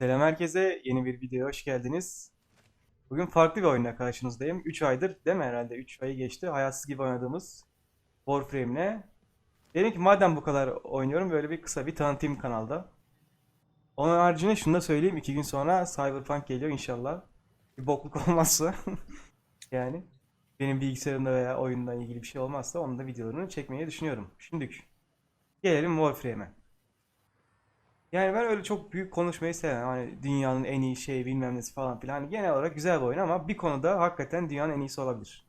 Selam herkese. Yeni bir videoya hoş geldiniz. Bugün farklı bir oyunla karşınızdayım. 3 aydır değil mi herhalde? 3 ayı geçti. Hayatsız gibi oynadığımız Warframe'le. Dedim ki madem bu kadar oynuyorum böyle bir kısa bir tanıtayım kanalda. Onun haricinde şunu da söyleyeyim. 2 gün sonra Cyberpunk geliyor inşallah. Bir bokluk olmazsa. yani benim bilgisayarımda veya oyunla ilgili bir şey olmazsa onun da videolarını çekmeyi düşünüyorum. Şimdilik gelelim Warframe'e. Yani ben öyle çok büyük konuşmayı sevmem. Hani dünyanın en iyi şeyi bilmem nesi falan filan. Hani genel olarak güzel bir oyun ama bir konuda hakikaten dünyanın en iyisi olabilir.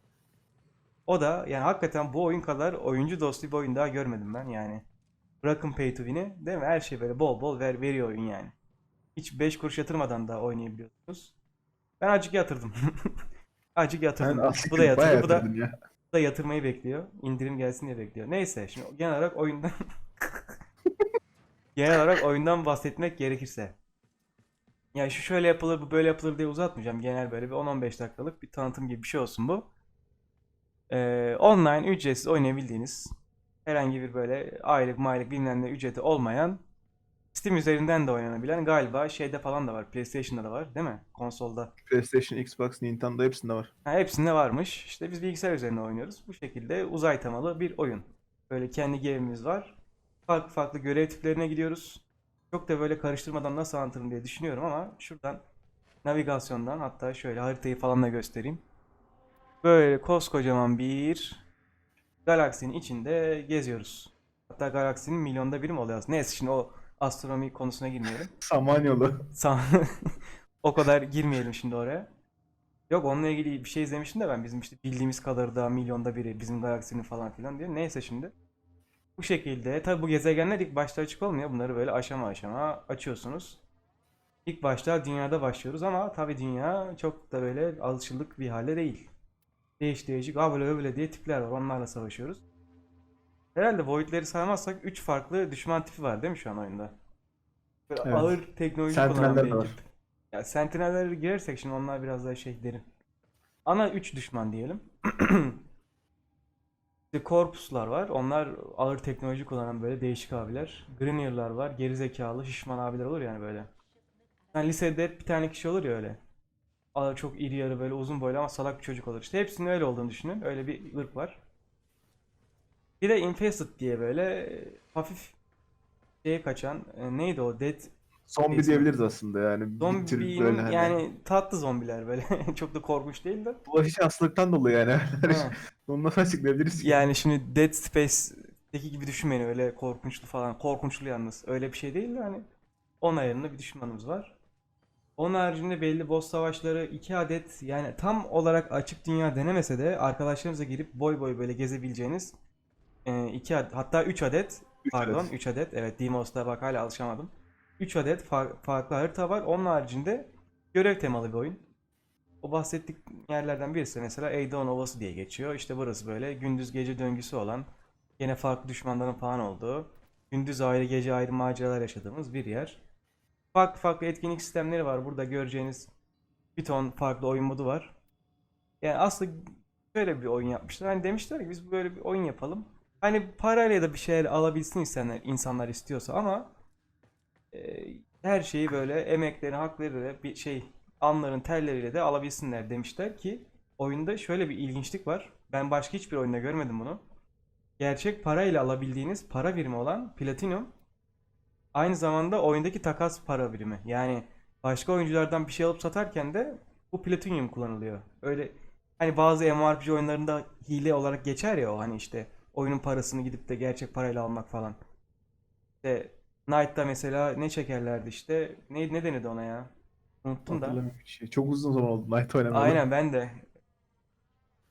O da yani hakikaten bu oyun kadar oyuncu dostu bir oyun daha görmedim ben yani. Bırakın pay to win'i değil mi? Her şey böyle bol bol ver, veriyor oyun yani. Hiç 5 kuruş yatırmadan da oynayabiliyorsunuz. Ben acık yatırdım. acık yatırdım. Ben bu da yatırdı. Bu da, ya. bu da yatırmayı bekliyor. İndirim gelsin diye bekliyor. Neyse şimdi genel olarak oyundan genel olarak oyundan bahsetmek gerekirse. Ya şu şöyle yapılır, bu böyle yapılır diye uzatmayacağım. Genel böyle bir 10-15 dakikalık bir tanıtım gibi bir şey olsun bu. Ee, online ücretsiz oynayabildiğiniz herhangi bir böyle aylık maylık bilmem ne ücreti olmayan Steam üzerinden de oynanabilen galiba şeyde falan da var. PlayStation'da da var değil mi? Konsolda. PlayStation, Xbox, Nintendo hepsinde var. Ha, hepsinde varmış. İşte biz bilgisayar üzerinde oynuyoruz. Bu şekilde uzay temalı bir oyun. Böyle kendi gemimiz var. Farklı farklı görev tiplerine gidiyoruz. Çok da böyle karıştırmadan nasıl anlatırım diye düşünüyorum ama şuradan navigasyondan hatta şöyle haritayı falan da göstereyim. Böyle koskocaman bir galaksinin içinde geziyoruz. Hatta galaksinin milyonda biri mi oluyor aslında? Neyse şimdi o astronomi konusuna girmeyelim. Samanyolu. Sa- o kadar girmeyelim şimdi oraya. Yok onunla ilgili bir şey izlemiştim de ben bizim işte bildiğimiz kadar da milyonda biri bizim galaksinin falan filan diye. Neyse şimdi. Bu şekilde tabi bu gezegenler ilk başta açık olmuyor. Bunları böyle aşama aşama açıyorsunuz. İlk başta dünyada başlıyoruz ama tabi dünya çok da böyle alışıldık bir hale değil. Değiş değişik ha böyle böyle diye tipler var. Onlarla savaşıyoruz. Herhalde Void'leri saymazsak 3 farklı düşman tipi var değil mi şu an oyunda? Böyle Evet. ağır teknoloji kullanan Sentineller bir ekip. Ya Sentinel'lere girersek şimdi onlar biraz daha şey derin. Ana 3 düşman diyelim. İşte Corpus'lar var. Onlar ağır teknoloji kullanan böyle değişik abiler. Grineer'lar var. Gerizekalı şişman abiler olur yani böyle. Yani lisede hep bir tane kişi olur ya öyle. Ağır çok iri yarı böyle uzun boylu ama salak bir çocuk olur. İşte hepsinin öyle olduğunu düşünün. Öyle bir ırk var. Bir de Infested diye böyle hafif şeye kaçan e, neydi o? Dead Zombi diyebiliriz aslında yani. Zombinin böyle hani. yani tatlı zombiler böyle. Çok da korkunç değil de. Bulaşıcı hastalıktan dolayı yani. Ha. Onu nasıl açıklayabiliriz ki? Yani şimdi Dead Space'deki gibi düşünmeyin öyle korkunçlu falan. Korkunçlu yalnız. Öyle bir şey değil de hani onun ayarında bir düşmanımız var. Onun haricinde belli boss savaşları iki adet yani tam olarak açık dünya denemese de arkadaşlarınızla girip boy boy böyle gezebileceğiniz e, iki adet, hatta 3 adet Üç pardon adet. 3 adet evet Demos'ta bak hala alışamadım. 3 adet fa- farklı harita var. Onun haricinde görev temalı bir oyun. O bahsettik yerlerden birisi mesela Eidon Ovası diye geçiyor. İşte burası böyle gündüz gece döngüsü olan, yine farklı düşmanların falan olduğu, gündüz ayrı gece ayrı maceralar yaşadığımız bir yer. Farklı farklı etkinlik sistemleri var. Burada göreceğiniz bir ton farklı oyun modu var. Yani aslında şöyle bir oyun yapmışlar. Hani demişler ki biz böyle bir oyun yapalım. Hani parayla da bir şeyler alabilsin insanlar, insanlar istiyorsa ama e, her şeyi böyle emeklerini, haklarıyla bir şey anların terleriyle de alabilsinler demişler ki oyunda şöyle bir ilginçlik var. Ben başka hiçbir oyunda görmedim bunu. Gerçek parayla alabildiğiniz para birimi olan Platinum aynı zamanda oyundaki takas para birimi. Yani başka oyunculardan bir şey alıp satarken de bu Platinum kullanılıyor. Öyle hani bazı MMORPG oyunlarında hile olarak geçer ya o hani işte oyunun parasını gidip de gerçek parayla almak falan. İşte Knight'ta mesela ne çekerlerdi işte. Ne, ne denirdi ona ya? Unuttum da. Hatırlamıyorum şey. Çok uzun zaman oldu Night oynamadım. Aynen ben de.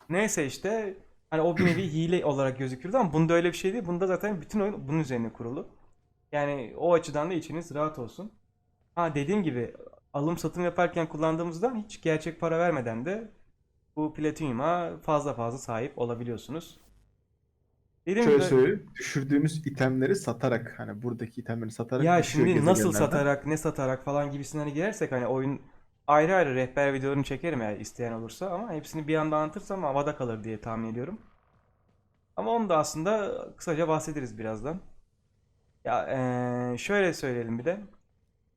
Neyse işte hani o bir nevi hile olarak gözükürdü ama bunda öyle bir şey değil. Bunda zaten bütün oyun bunun üzerine kurulu. Yani o açıdan da içiniz rahat olsun. Ha dediğim gibi alım satım yaparken kullandığımızdan hiç gerçek para vermeden de bu Platinum'a fazla fazla sahip olabiliyorsunuz. Dediğim Şöyle gibi söyleyeyim. Düşürdüğümüz itemleri satarak hani buradaki itemleri satarak Ya şimdi nasıl satarak, ne satarak falan gibisinden hani girersek hani oyun ayrı ayrı rehber videolarını çekerim eğer isteyen olursa ama hepsini bir anda anlatırsam havada kalır diye tahmin ediyorum. Ama onu da aslında kısaca bahsederiz birazdan. Ya eee, şöyle söyleyelim bir de.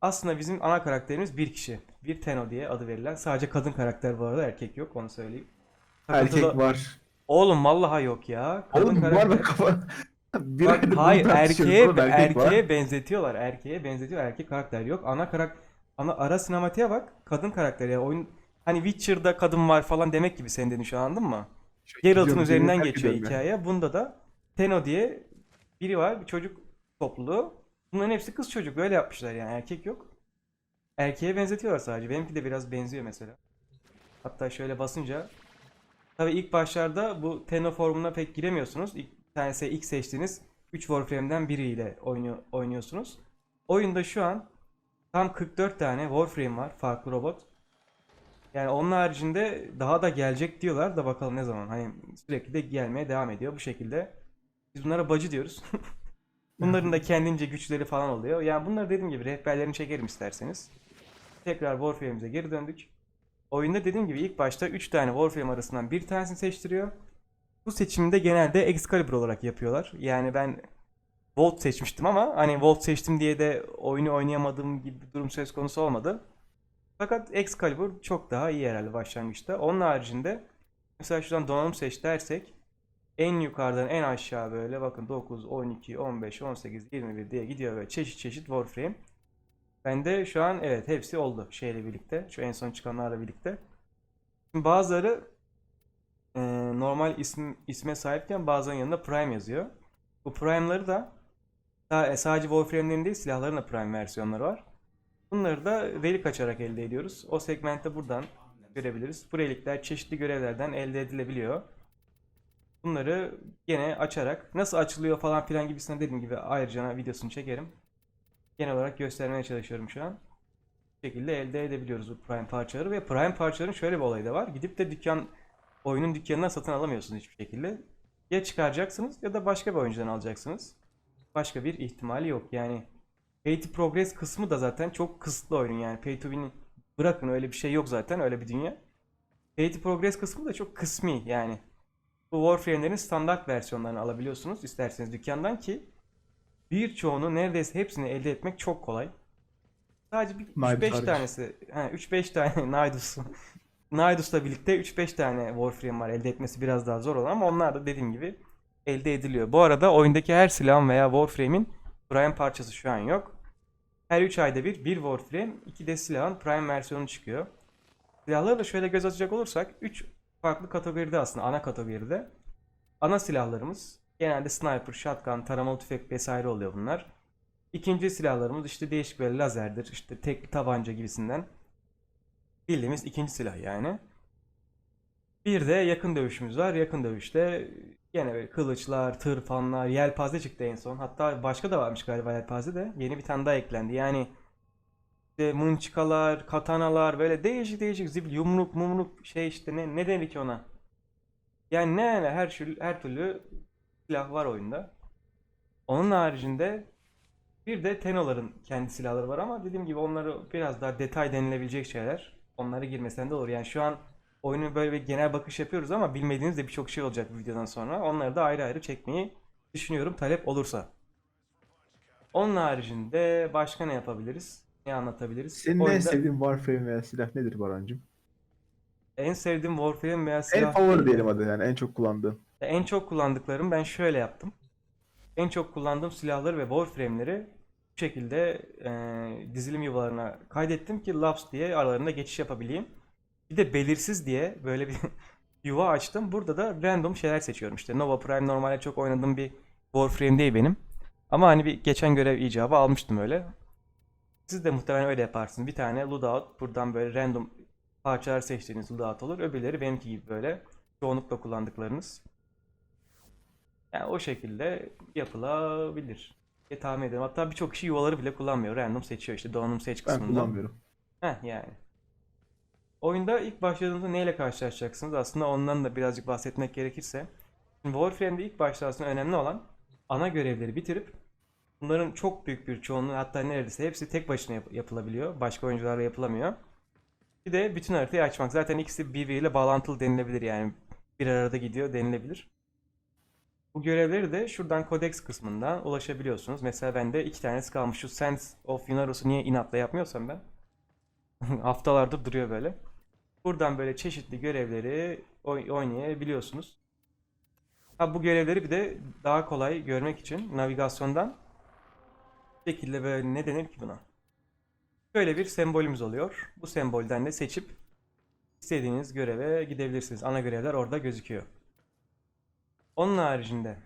Aslında bizim ana karakterimiz bir kişi. Bir Tenno diye adı verilen. Sadece kadın karakter bu arada erkek yok onu söyleyeyim. Erkek Takıntılı- var. Oğlum vallahi yok ya. Kadın Oğlum var karakter. kafa? Bir Bak, aydır bunu hayır tartışıyoruz erkeğe oğlum, erkek var. erkeğe benzetiyorlar. Erkeğe benzetiyor. Erkek karakter yok. Ana karakter ana ara sinematiğe bak. Kadın karakter ya. Oyun hani Witcher'da kadın var falan demek gibi senin dediğin şu an anladın mı? Geralt'ın Gidiyorum, üzerinden geçiyor terk ediyorum hikaye. Bunda da Tenno diye biri var. Bir çocuk topluluğu. Bunların hepsi kız çocuk. Böyle yapmışlar yani. Erkek yok. Erkeğe benzetiyorlar sadece. Benimki de biraz benziyor mesela. Hatta şöyle basınca Tabii ilk başlarda bu Tenno formuna pek giremiyorsunuz. İlk tanesi ilk seçtiğiniz 3 Warframe'den biriyle oynuyor, oynuyorsunuz. Oyunda şu an tam 44 tane Warframe var. Farklı robot. Yani onun haricinde daha da gelecek diyorlar da bakalım ne zaman. Hani sürekli de gelmeye devam ediyor bu şekilde. Biz bunlara bacı diyoruz. Bunların da kendince güçleri falan oluyor. Yani bunları dediğim gibi rehberlerini çekerim isterseniz. Tekrar Warframe'imize geri döndük. Oyunda dediğim gibi ilk başta 3 tane Warframe arasından bir tanesini seçtiriyor. Bu seçimde genelde Excalibur olarak yapıyorlar. Yani ben Volt seçmiştim ama hani Volt seçtim diye de oyunu oynayamadığım gibi bir durum söz konusu olmadı. Fakat Excalibur çok daha iyi herhalde başlangıçta. Onun haricinde mesela şuradan donanım seç dersek en yukarıdan en aşağı böyle bakın 9, 12, 15, 18, 21 diye gidiyor böyle çeşit çeşit Warframe. Bende şu an evet hepsi oldu şeyle birlikte. Şu en son çıkanlarla birlikte. Şimdi bazıları e, normal isim isme sahipken bazılarının yanında Prime yazıyor. Bu Prime'ları da e, sadece Warframe'lerin değil silahların da Prime versiyonları var. Bunları da veri kaçarak elde ediyoruz. O segmentte buradan görebiliriz. Bu relikler çeşitli görevlerden elde edilebiliyor. Bunları yine açarak nasıl açılıyor falan filan gibisinden dediğim gibi ayrıca videosunu çekerim genel olarak göstermeye çalışıyorum şu an. Bu şekilde elde edebiliyoruz bu Prime parçaları ve Prime parçaların şöyle bir olayı da var. Gidip de dükkan oyunun dükkanından satın alamıyorsunuz hiçbir şekilde. Ya çıkaracaksınız ya da başka bir oyuncudan alacaksınız. Başka bir ihtimali yok. Yani Pay to Progress kısmı da zaten çok kısıtlı oyunun yani. Pay to Win'i bırakın öyle bir şey yok zaten öyle bir dünya. Pay to Progress kısmı da çok kısmi yani. Bu Warframe'lerin standart versiyonlarını alabiliyorsunuz isterseniz dükkandan ki birçoğunu neredeyse hepsini elde etmek çok kolay. Sadece bir Nidus 3-5 hariç. tanesi, he, 3-5 tane Nidus. Nidus'la birlikte 3-5 tane Warframe var. Elde etmesi biraz daha zor olan ama onlar da dediğim gibi elde ediliyor. Bu arada oyundaki her silahın veya Warframe'in Prime parçası şu an yok. Her 3 ayda bir, bir Warframe, 2 de silahın Prime versiyonu çıkıyor. Silahlara da şöyle göz atacak olursak 3 farklı kategoride aslında ana kategoride. Ana silahlarımız genelde sniper, shotgun, taramalı tüfek vesaire oluyor bunlar. İkinci silahlarımız işte değişik böyle lazerdir, işte tek tabanca gibisinden. Bildiğimiz ikinci silah yani. Bir de yakın dövüşümüz var. Yakın dövüşte gene böyle kılıçlar, tırpanlar, yelpaze çıktı en son. Hatta başka da varmış galiba yelpaze de. Yeni bir tane daha eklendi. Yani işte mınçıkalar, katanalar böyle değişik değişik zibil, yumruk, mumruk şey işte ne, ne denir ki ona? Yani ne yani her, her türlü silah var oyunda. Onun haricinde bir de Tenno'ların kendi silahları var ama dediğim gibi onları biraz daha detay denilebilecek şeyler. Onlara girmesen de olur. Yani şu an oyunu böyle bir genel bakış yapıyoruz ama bilmediğiniz de birçok şey olacak bu videodan sonra. Onları da ayrı ayrı çekmeyi düşünüyorum talep olursa. Onun haricinde başka ne yapabiliriz? Ne anlatabiliriz? Senin en Oyunda sevdiğin Warframe veya silah nedir Barancım? en sevdiğim Warframe veya En silah favori değil de- diyelim hadi yani en çok kullandığın. En çok kullandıklarım ben şöyle yaptım. En çok kullandığım silahları ve Warframe'leri bu şekilde e, dizilim yuvalarına kaydettim ki Labs diye aralarında geçiş yapabileyim. Bir de belirsiz diye böyle bir yuva açtım. Burada da random şeyler seçiyorum. İşte Nova Prime normalde çok oynadığım bir Warframe değil benim. Ama hani bir geçen görev icabı almıştım öyle. Siz de muhtemelen öyle yaparsınız. Bir tane loadout buradan böyle random parçalar seçtiğiniz loadout olur. Öbürleri benimki gibi böyle çoğunlukla kullandıklarınız. Yani o şekilde yapılabilir diye tahmin ederim. Hatta birçok kişi yuvaları bile kullanmıyor. Random seçiyor işte donanım seç Ben kısmında. kullanmıyorum. Heh yani. Oyunda ilk başladığınızda neyle karşılaşacaksınız? Aslında ondan da birazcık bahsetmek gerekirse. Şimdi Warframe'de ilk başta aslında önemli olan ana görevleri bitirip bunların çok büyük bir çoğunluğu hatta neredeyse hepsi tek başına yap- yapılabiliyor. Başka oyuncularla yapılamıyor. Bir de bütün haritayı açmak. Zaten ikisi birbiriyle bağlantılı denilebilir yani. Bir arada gidiyor denilebilir. Bu görevleri de şuradan Codex kısmından ulaşabiliyorsunuz. Mesela bende iki tanesi kalmış. Şu Sense of Yunaros'u niye inatla yapmıyorsam ben. Haftalardır duruyor böyle. Buradan böyle çeşitli görevleri oy- oynayabiliyorsunuz. Ha bu görevleri bir de daha kolay görmek için navigasyondan şekilde böyle ne denir ki buna? Böyle bir sembolümüz oluyor. Bu sembolden de seçip istediğiniz göreve gidebilirsiniz. Ana görevler orada gözüküyor. Onun haricinde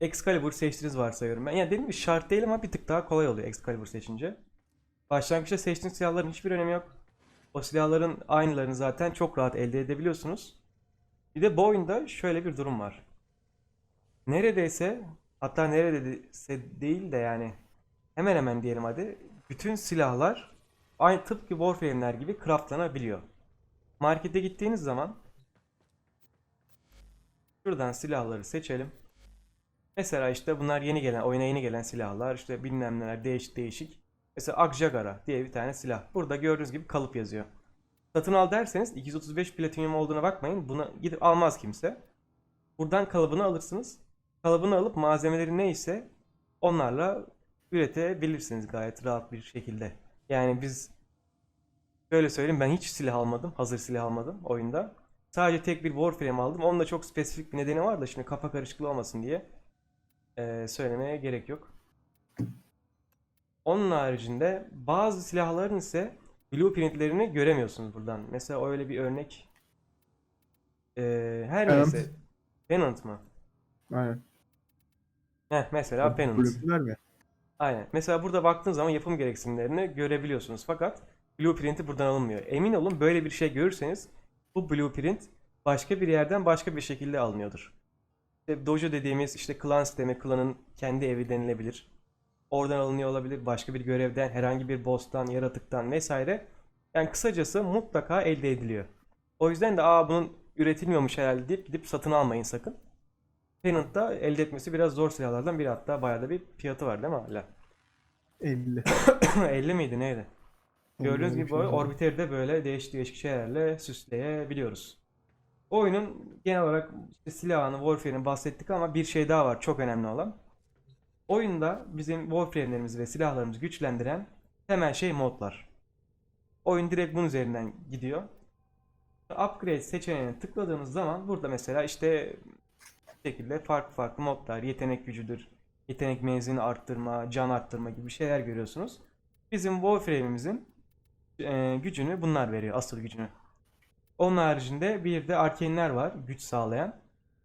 Excalibur seçtiğiniz varsayıyorum ben. Yani dediğim gibi şart değil ama bir tık daha kolay oluyor Excalibur seçince. Başlangıçta seçtiğiniz silahların hiçbir önemi yok. O silahların aynılarını zaten çok rahat elde edebiliyorsunuz. Bir de bu oyunda şöyle bir durum var. Neredeyse hatta neredeyse değil de yani hemen hemen diyelim hadi bütün silahlar aynı tıpkı Warframe'ler gibi craftlanabiliyor. Markete gittiğiniz zaman şuradan silahları seçelim. Mesela işte bunlar yeni gelen, oyuna yeni gelen silahlar, işte bilmem neler değişik değişik. Mesela Akjagara diye bir tane silah. Burada gördüğünüz gibi kalıp yazıyor. Satın al derseniz 235 platinyum olduğuna bakmayın. Bunu gidip almaz kimse. Buradan kalıbını alırsınız. Kalıbını alıp malzemeleri neyse onlarla üretebilirsiniz gayet rahat bir şekilde. Yani biz şöyle söyleyeyim ben hiç silah almadım. Hazır silah almadım oyunda. Sadece tek bir Warframe aldım. Onun da çok spesifik bir nedeni var da şimdi kafa karışıklığı olmasın diye eee, söylemeye gerek yok. Onun haricinde bazı silahların ise blueprintlerini göremiyorsunuz buradan. Mesela öyle bir örnek. Eee, her Pennant. neyse. Pennant mı? Aynen. Heh, mesela Pennant. Bloklar mı? Aynen. Mesela burada baktığınız zaman yapım gereksinimlerini görebiliyorsunuz. Fakat blueprint'i buradan alınmıyor. Emin olun böyle bir şey görürseniz bu blueprint başka bir yerden başka bir şekilde alınıyordur. İşte dojo dediğimiz işte klan sistemi, klanın kendi evi denilebilir. Oradan alınıyor olabilir. Başka bir görevden, herhangi bir boss'tan, yaratıktan vesaire. Yani kısacası mutlaka elde ediliyor. O yüzden de aa bunun üretilmiyormuş herhalde deyip gidip satın almayın sakın. Pennant'ta elde etmesi biraz zor silahlardan biri hatta bayağı da bir fiyatı var değil mi hala? 50. 50 miydi neydi? Gördüğünüz gibi orbiteri de böyle değişik değişik şeylerle süsleyebiliyoruz. Oyunun genel olarak işte silahını, Warfare'ini bahsettik ama bir şey daha var çok önemli olan. Oyunda bizim Warframe'lerimizi ve silahlarımızı güçlendiren temel şey modlar. Oyun direkt bunun üzerinden gidiyor. Upgrade seçeneğine tıkladığınız zaman burada mesela işte şekilde farklı farklı modlar, yetenek gücüdür, yetenek menzilini arttırma, can arttırma gibi şeyler görüyorsunuz. Bizim Warframe'imizin e, gücünü bunlar veriyor, asıl gücünü. Onun haricinde bir de arkane'ler var, güç sağlayan.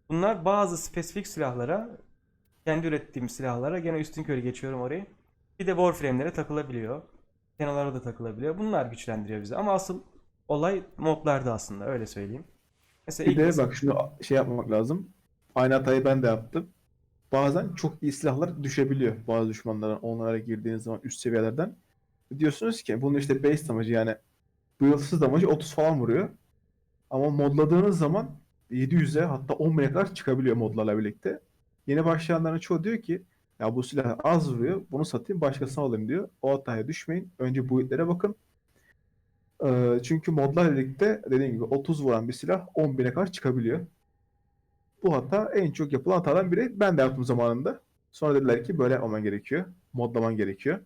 Bunlar bazı spesifik silahlara, kendi ürettiğim silahlara, gene üstün körü geçiyorum orayı. Bir de Warframe'lere takılabiliyor. Kenolara da takılabiliyor. Bunlar güçlendiriyor bizi. Ama asıl olay modlarda aslında, öyle söyleyeyim. Mesela Bir de bak şunu şey yapmamak lazım. Aynı hatayı ben de yaptım. Bazen çok iyi silahlar düşebiliyor bazı düşmanlara onlara girdiğiniz zaman üst seviyelerden. Diyorsunuz ki bunun işte base damage yani bu yıldızsız damage 30 falan vuruyor. Ama modladığınız zaman 700'e hatta 10.000'e kadar çıkabiliyor modlarla birlikte. Yeni başlayanların çoğu diyor ki ya bu silah az vuruyor bunu satayım başkasına alayım diyor. O hataya düşmeyin. Önce build'lere bakın. Ee, çünkü modlarla birlikte dediğim gibi 30 vuran bir silah 10.000'e kadar çıkabiliyor. Bu hata en çok yapılan hatadan biri. Ben de yaptım zamanında. Sonra dediler ki böyle yapmaman gerekiyor. Modlaman gerekiyor.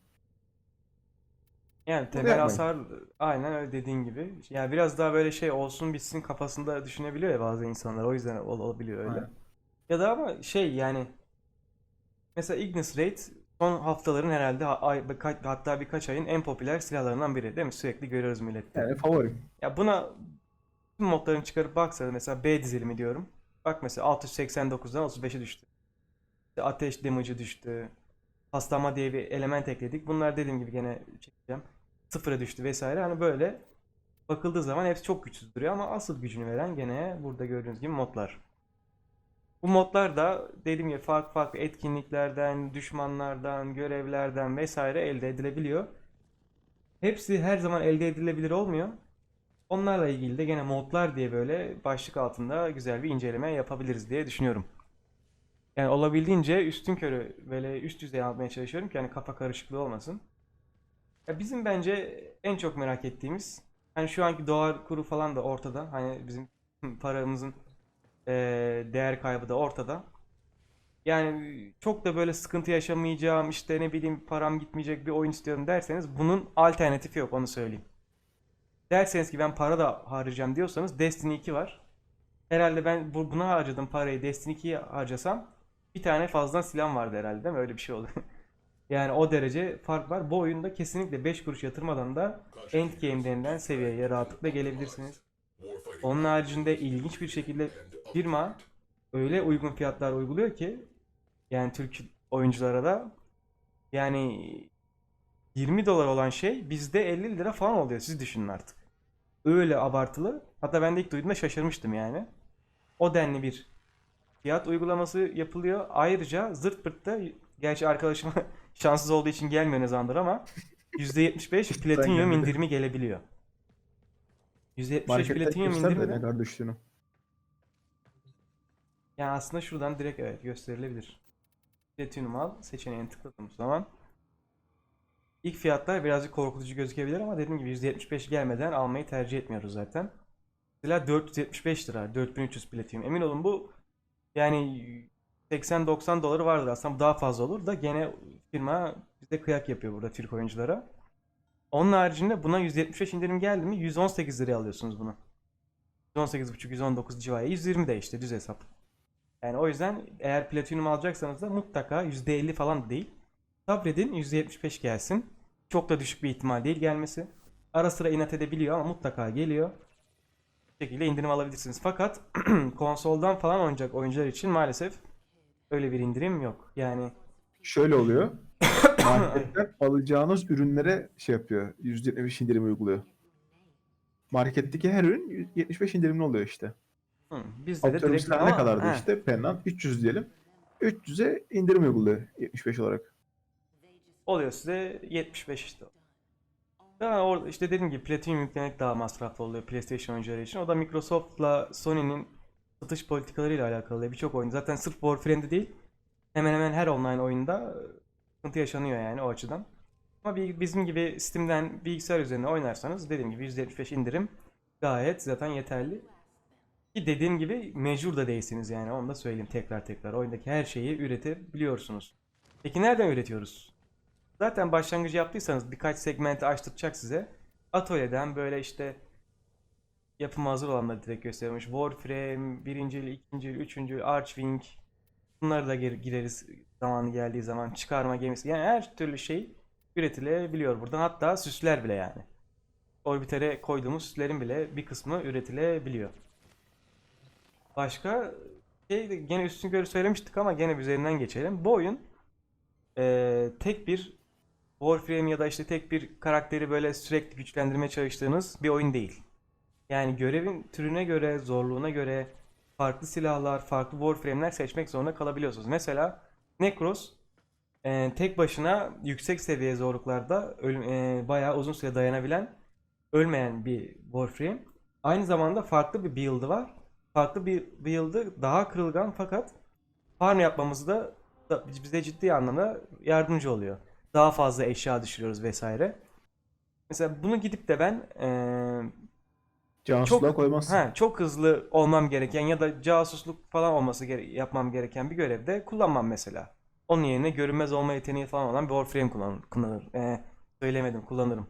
Yani temel yapmayın. hasar aynen öyle dediğin gibi. Yani biraz daha böyle şey olsun bitsin kafasında düşünebiliyor ya bazı insanlar. O yüzden ol- olabiliyor öyle. Aynen. Ya da ama şey yani mesela Ignis Raid son haftaların herhalde ha- ay, hatta birkaç ayın en popüler silahlarından biri değil mi? Sürekli görüyoruz millette. Yani favorim. Ya buna tüm modlarını çıkarıp baksanız mesela B dizilimi diyorum. Bak mesela 689'dan 35'e düştü. İşte ateş damage'ı düştü. Paslama diye bir element ekledik. Bunlar dediğim gibi gene çekeceğim. Sıfıra düştü vesaire. Hani böyle bakıldığı zaman hepsi çok güçsüz duruyor ama asıl gücünü veren gene burada gördüğünüz gibi modlar. Bu modlar da dediğim gibi farklı farklı etkinliklerden, düşmanlardan, görevlerden vesaire elde edilebiliyor. Hepsi her zaman elde edilebilir olmuyor. Onlarla ilgili de gene modlar diye böyle başlık altında güzel bir inceleme yapabiliriz diye düşünüyorum. Yani olabildiğince üstün körü böyle üst düzey almaya çalışıyorum ki hani kafa karışıklığı olmasın. Ya bizim bence en çok merak ettiğimiz hani şu anki dolar kuru falan da ortada. Hani bizim paramızın Ee, değer kaybı da ortada. Yani çok da böyle sıkıntı yaşamayacağım işte ne bileyim param gitmeyecek bir oyun istiyorum derseniz bunun alternatifi yok onu söyleyeyim. Derseniz ki ben para da harcayacağım diyorsanız Destiny 2 var. Herhalde ben bu, buna harcadım parayı Destiny 2'ye harcasam bir tane fazladan silahım vardı herhalde değil mi? Öyle bir şey oldu. Yani o derece fark var. Bu oyunda kesinlikle 5 kuruş yatırmadan da endgame denilen seviyeye rahatlıkla gelebilirsiniz. Onun haricinde ilginç bir şekilde firma öyle uygun fiyatlar uyguluyor ki yani Türk oyunculara da yani 20 dolar olan şey bizde 50 lira falan oluyor. Siz düşünün artık. Öyle abartılı. Hatta ben de ilk duyduğumda şaşırmıştım yani. O denli bir fiyat uygulaması yapılıyor. Ayrıca zırt pırtta gerçi arkadaşım şanssız olduğu için gelmiyor ne zamandır ama %75 platinyum gelmedi. indirimi gelebiliyor. %75 Markette platinyum indirimi ne kadar düştüğünü. yani aslında şuradan direkt evet gösterilebilir. Platinum al seçeneğini tıkladığımız zaman ilk fiyatlar birazcık korkutucu gözükebilir ama dediğim gibi %75 gelmeden almayı tercih etmiyoruz zaten. Mesela 475 lira, 4300 platinum. Emin olun bu yani 80-90 doları vardır aslında daha fazla olur da gene firma bize kıyak yapıyor burada Türk oyunculara. Onun haricinde buna 175 indirim geldi mi 118 liraya alıyorsunuz bunu. 118,5-119 civarı. 120 de işte düz hesap. Yani o yüzden eğer platinum alacaksanız da mutlaka %50 falan değil. Sabredin %75 gelsin. Çok da düşük bir ihtimal değil gelmesi. Ara sıra inat edebiliyor ama mutlaka geliyor. Bu şekilde indirim alabilirsiniz. Fakat konsoldan falan oynayacak oyuncular için maalesef öyle bir indirim yok. Yani Şöyle oluyor. Marketten alacağınız ürünlere şey yapıyor. %75 indirim uyguluyor. Marketteki her ürün 75 indirimli oluyor işte. hı, bizde de Atıyorum direkt silah ama- ne kadardı he, işte? Pennan 300 diyelim. 300'e indirim uyguluyor 75 olarak. Oluyor size 75 işte. Daha orada işte dediğim gibi Platinum yüklemek daha masraflı oluyor PlayStation oyuncuları için. O da Microsoft'la Sony'nin satış politikalarıyla alakalı. Birçok oyun zaten sırf Warframe'de değil. Hemen hemen her online oyunda sıkıntı yaşanıyor yani o açıdan. Ama bizim gibi Steam'den bilgisayar üzerine oynarsanız dediğim gibi %75 indirim gayet zaten yeterli. Ki dediğim gibi mecbur da değilsiniz yani onu da söyleyeyim tekrar tekrar. Oyundaki her şeyi üretebiliyorsunuz. Peki nereden üretiyoruz? Zaten başlangıcı yaptıysanız birkaç segmenti açtıracak size. Atölyeden böyle işte yapıma hazır olanları direkt göstermiş. Warframe, birincil, ikincil, üçüncül, Archwing. Bunları da gir- gireriz zamanı geldiği zaman. Çıkarma gemisi. Yani her türlü şey üretilebiliyor buradan. Hatta süsler bile yani. Orbitere koyduğumuz süslerin bile bir kısmı üretilebiliyor. Başka şey gene üstün körü söylemiştik ama gene üzerinden geçelim. Bu oyun eee, tek bir Warframe ya da işte tek bir karakteri böyle sürekli güçlendirmeye çalıştığınız bir oyun değil. Yani görevin türüne göre, zorluğuna göre farklı silahlar, farklı Warframe'ler seçmek zorunda kalabiliyorsunuz. Mesela Necros eee, tek başına yüksek seviye zorluklarda öl- eee, bayağı uzun süre dayanabilen, ölmeyen bir Warframe. Aynı zamanda farklı bir build'ı var. Farklı bir build'ı daha kırılgan fakat farm yapmamızı da, da bize ciddi anlamda yardımcı oluyor. Daha fazla eşya düşürüyoruz vesaire. Mesela bunu gidip de ben eee, Casusluğa çok koymazsın. ha, çok hızlı olmam gereken ya da casusluk falan olması gere- yapmam gereken bir görevde kullanmam mesela. Onun yerine görünmez olma yeteneği falan olan bir Warframe kullan kullanırım. Ee, söylemedim kullanırım.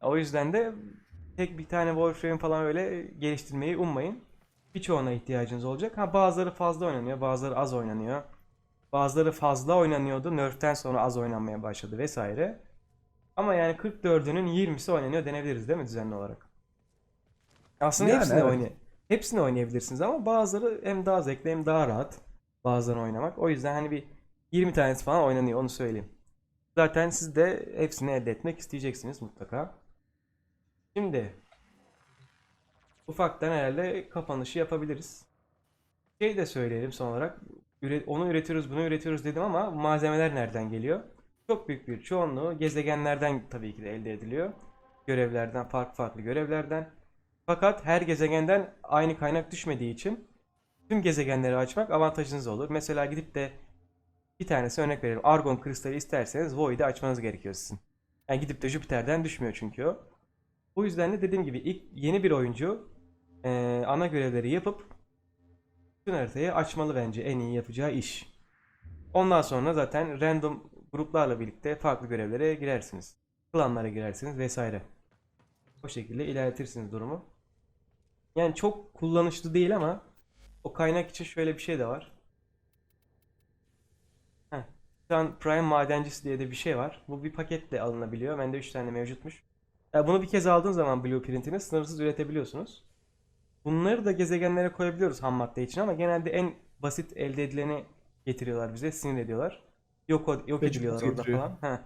O yüzden de tek bir tane Warframe falan öyle geliştirmeyi ummayın. Birçoğuna ihtiyacınız olacak. Ha bazıları fazla oynanıyor, bazıları az oynanıyor. Bazıları fazla oynanıyordu, nerf'ten sonra az oynanmaya başladı vesaire. Ama yani 44'ünün 20'si oynanıyor denebiliriz değil mi düzenli olarak? Aslında Yani hepsini evet. oynay hepsini oynayabilirsiniz ama bazıları hem daha zevkli hem daha rahat bazılarını oynamak. O yüzden hani bir 20 tanesi falan oynanıyor onu söyleyeyim. Zaten siz de hepsini elde etmek isteyeceksiniz mutlaka. Şimdi ufaktan herhalde kapanışı yapabiliriz. Şey de söyleyelim son olarak. Onu üretiyoruz, bunu üretiyoruz dedim ama malzemeler nereden geliyor? Çok büyük bir çoğunluğu gezegenlerden tabii ki de elde ediliyor. Görevlerden, farklı farklı görevlerden. Fakat her gezegenden aynı kaynak düşmediği için tüm gezegenleri açmak avantajınız olur. Mesela gidip de bir tanesi örnek verelim. Argon kristali isterseniz Void'i açmanız gerekiyor sizin. Yani gidip de Jüpiter'den düşmüyor çünkü o. O yüzden de dediğim gibi ilk yeni bir oyuncu eee, ana görevleri yapıp bütün haritayı açmalı bence en iyi yapacağı iş. Ondan sonra zaten random gruplarla birlikte farklı görevlere girersiniz. Klanlara girersiniz vesaire. O şekilde ilerletirsiniz durumu. Yani çok kullanışlı değil ama o kaynak için şöyle bir şey de var. Heh. Şu an Prime Madencisi diye de bir şey var. Bu bir paketle alınabiliyor. Bende 3 tane mevcutmuş. Bunu bir kez aldığın zaman blueprintini sınırsız üretebiliyorsunuz. Bunları da gezegenlere koyabiliyoruz ham madde için ama genelde en basit elde edileni getiriyorlar bize, sinir ediyorlar. Yok yok ediliyorlar orada falan. Heh.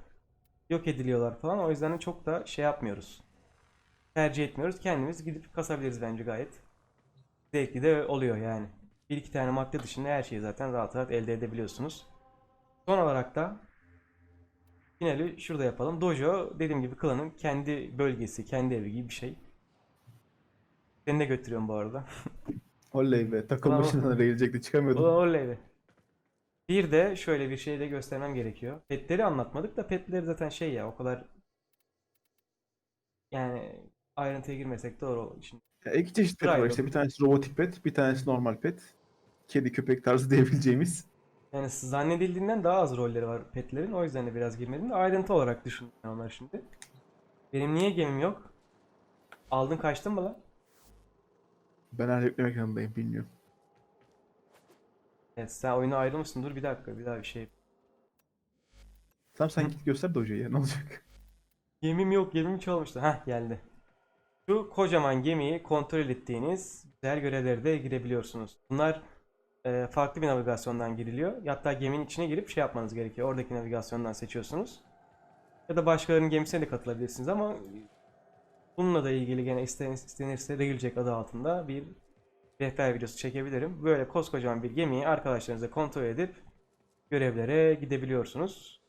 Yok ediliyorlar falan. O yüzden de çok da şey yapmıyoruz. Tercih etmiyoruz. Kendimiz gidip kasabiliriz bence gayet. Zevkli de oluyor yani. Bir iki tane madde dışında her şeyi zaten rahat rahat elde edebiliyorsunuz. Son olarak da finali şurada yapalım. Dojo dediğim gibi klanın kendi bölgesi, kendi evi gibi bir şey. Seni de götürüyorum bu arada. Oley be. Takım Tamam. başından gelecekti çıkamıyordum. Oley be. Bir de şöyle bir şey de göstermem gerekiyor. Petleri anlatmadık da petleri zaten şey ya o kadar yani ayrıntıya girmesek doğru olur. Şimdi Ya iki çeşit pet var işte. Bir tanesi robotik pet, bir tanesi normal pet. Kedi köpek tarzı diyebileceğimiz. yani zannedildiğinden daha az rolleri var petlerin. O yüzden de biraz girmedim de ayrıntı olarak düşündüm ben onları şimdi. Benim niye gemim yok? Aldın kaçtın mı lan? Ben hala yüklemek yanındayım bilmiyorum. Evet sen oyuna ayrılmışsın. Dur bir dakika bir daha bir şey. Tamam sen git göster dojoyu ya ne olacak? Gemim yok, gemim çalmıştı. Heh geldi. Şu kocaman gemiyi kontrol ettiğiniz güzel görevlere de girebiliyorsunuz. Bunlar e, farklı bir navigasyondan giriliyor. Hatta geminin içine girip şey yapmanız gerekiyor. Oradaki navigasyondan seçiyorsunuz. Ya da başkalarının gemisine de katılabilirsiniz ama bununla da ilgili gene isten- istenirse Railjack adı altında bir rehber videosu çekebilirim. Böyle koskocaman bir gemiyi arkadaşlarınızla kontrol edip görevlere gidebiliyorsunuz.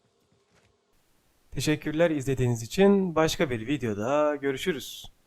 Teşekkürler izlediğiniz için. Başka bir videoda görüşürüz.